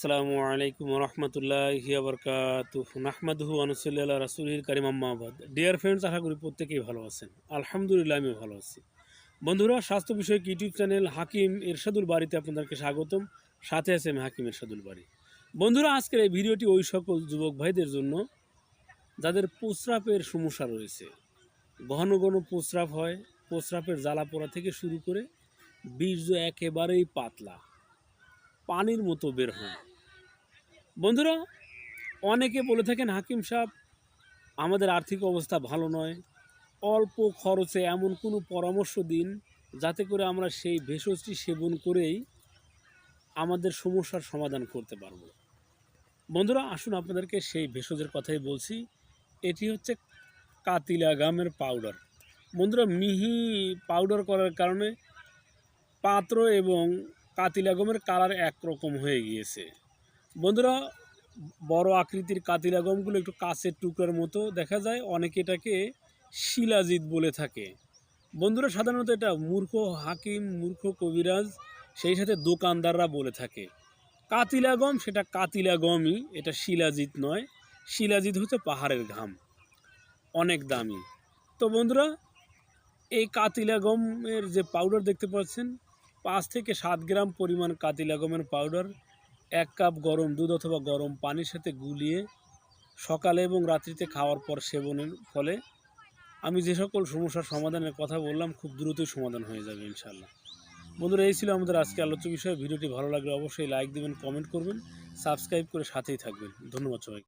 আসসালামু আলাইকুম রহমতুল্লাহি আবরকাতু। নাহমাদহু আনুসুল্লাহ রাসুলির কারিম আম্মাবাদ ডিয়ার ফ্রেন্ডস আশা করি প্রত্যেকেই ভালো আছেন। আলহামদুলিল্লাহ আমি ভালো আছি। বন্ধুরা, স্বাস্থ্য বিষয়ক ইউটিউব চ্যানেল হাকিম এরশাদুল বাড়িতে আপনাদেরকে স্বাগতম। সাথে আছে আমি হাকিম এরশাদুল বাড়ি। বন্ধুরা, আজকের এই ভিডিওটি ওই সকল যুবক ভাইদের জন্য, যাদের প্রস্রাবের সমস্যা রয়েছে। ঘন ঘন প্রস্রাব হয়, প্রস্রাবের জ্বালা পোড়া থেকে শুরু করে, বীর্য একেবারেই পাতলা। পানির মতো বের হয়। বন্ধুরা, অনেকে বলে থাকেন, হাকিম সাহেব, আমাদের আর্থিক অবস্থা ভালো নয়। অল্প খরচে এমন কোনো পরামর্শ দিন যাতে করে আমরা সেই ভেষজটি সেবন করেই আমাদের সমস্যার সমাধান করতে পারব। বন্ধুরা, আসুন আপনাদেরকে সেই ভেষজের কথাই বলছি। এটি হচ্ছে কাতিলা গামের পাউডার। বন্ধুরা, মিহি পাউডার করার কারণে পাত্র এবং কাতিলা গমের কালার একরকম হয়ে গিয়েছে। বন্ধুরা, বড় আকৃতির কাতিলা গমগুলো একটু কাছের টুকরার মতো দেখা যায়। অনেকে এটাকে শিলাজিৎ বলে থাকে। বন্ধুরা, সাধারণত এটা মূর্খ হাকিম, মূর্খ কবিরাজ, সেই সাথে দোকানদাররা বলে থাকে। কাতিলা গম সেটা কাতিলা গমই এটা শিলাজিৎ নয়। শিলাজিৎ হচ্ছে পাহাড়ের ঘাম, অনেক দামি। তো বন্ধুরা, এই কাতিলা গমের যে পাউডার দেখতে পাচ্ছেন, পাঁচ থেকে সাত গ্রাম পরিমাণ কাতিলা গমের পাউডার এক কাপ গরম দুধ অথবা গরম পানির সাথে গুলিয়ে সকালে এবং রাত্রিতে খাওয়ার পর সেবনের ফলে আমি যে সকল সমস্যার সমাধানের কথা বললাম, খুব দ্রুতই সমাধান হয়ে যাবে ইনশাল্লাহ বন্ধুরা, এই ছিল আমাদের আজকে আলোচ্য বিষয়ে। ভিডিওটি ভালো লাগলে অবশ্যই লাইক দেবেন, কমেন্ট করবেন, সাবস্ক্রাইব করে সাথেই থাকবেন। ধন্যবাদ সবাই